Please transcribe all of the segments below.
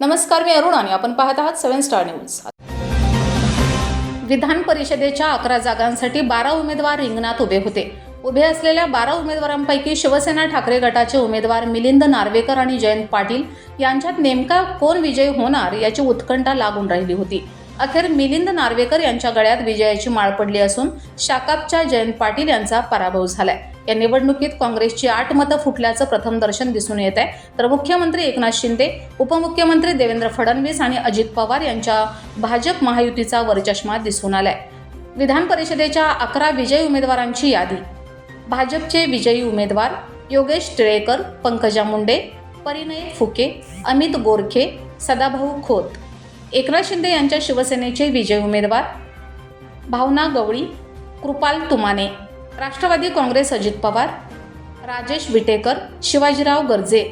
नमस्कार मी अरुण आणि आपण पाहत आहात सेव्हन स्टार न्यूज. विधान परिषदेच्या अकरा जागांसाठी बारा उमेदवार रिंगणात उभे होते. उभे असलेल्या बारा उमेदवारांपैकी शिवसेना ठाकरे गटाचे उमेदवार मिलिंद नार्वेकर आणि जयंत पाटील यांच्यात नेमका कोण विजयी होणार याची उत्कंठा लागून राहिली होती. अखेर मिलिंद नार्वेकर यांच्या गळ्यात विजयाची माळ पडली असून शाकापच्या जयंत पाटील यांचा पराभव झालाय. या निवडणुकीत काँग्रेसची आठ मतं फुटल्याचं प्रथम दर्शन दिसून येत आहे. तर मुख्यमंत्री एकनाथ शिंदे उपमुख्यमंत्री देवेंद्र फडणवीस आणि अजित पवार यांच्या भाजप महायुतीचा वरचष्मा दिसून आलाय. विधान परिषदेच्या अकरा विजयी उमेदवारांची यादी. भाजपचे विजयी उमेदवार योगेश टिळेकर पंकजा मुंडे परिणय फुके अमित गोरखे सदाभाऊ खोत. एकनाथ शिंदे यांच्या शिवसेनेचे विजयी उमेदवार भावना गवळी कृपाल तुमाने राष्ट्रवादी काँग्रेस अजित पवार राजेश विटेकर शिवाजीराव गर्जे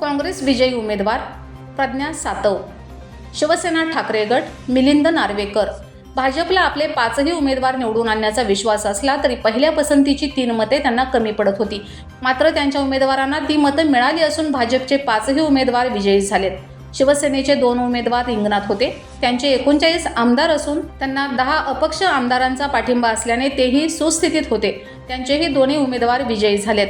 काँग्रेस विजयी उमेदवार प्रज्ञा सातव शिवसेना ठाकरे गट मिलिंद नार्वेकर. भाजपला आपले पाचही उमेदवार निवडून आणण्याचा विश्वास असला तरी पहिल्या पसंतीची तीन मते त्यांना कमी पडत होती. मात्र त्यांच्या उमेदवारांना ती मतं मिळाली असून भाजपचे पाचही उमेदवार विजयी झालेत. शिवसेनेचे दोन उमेदवार रिंगणात होते. त्यांचे एकोणचाळीस आमदार असून त्यांना दहा अपक्ष आमदारांचा पाठिंबा असल्याने तेही सुस्थितीत होते. त्यांचेही दोन्ही उमेदवार विजयी झालेत.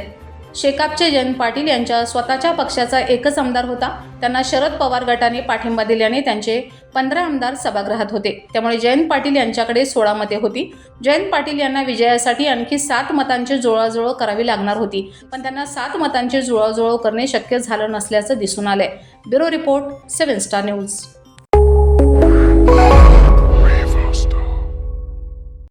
शेकापचे जयंत पाटील यांच्या स्वतःच्या पक्षाचा एकच आमदार होता. त्यांना शरद पवार गटाने पाठिंबा दिल्याने त्यांचे पंधरा आमदार सभागृहात होते. त्यामुळे जयंत पाटील यांच्याकडे सोळा मते होती. जयंत पाटील यांना विजयासाठी आणखी सात मतांची जुळवाजुळव करावी लागणार होती. पण त्यांना सात मतांची जुळवाजुळव करणे शक्य झालं नसल्याचं दिसून आलंय. Bureau report seven star news.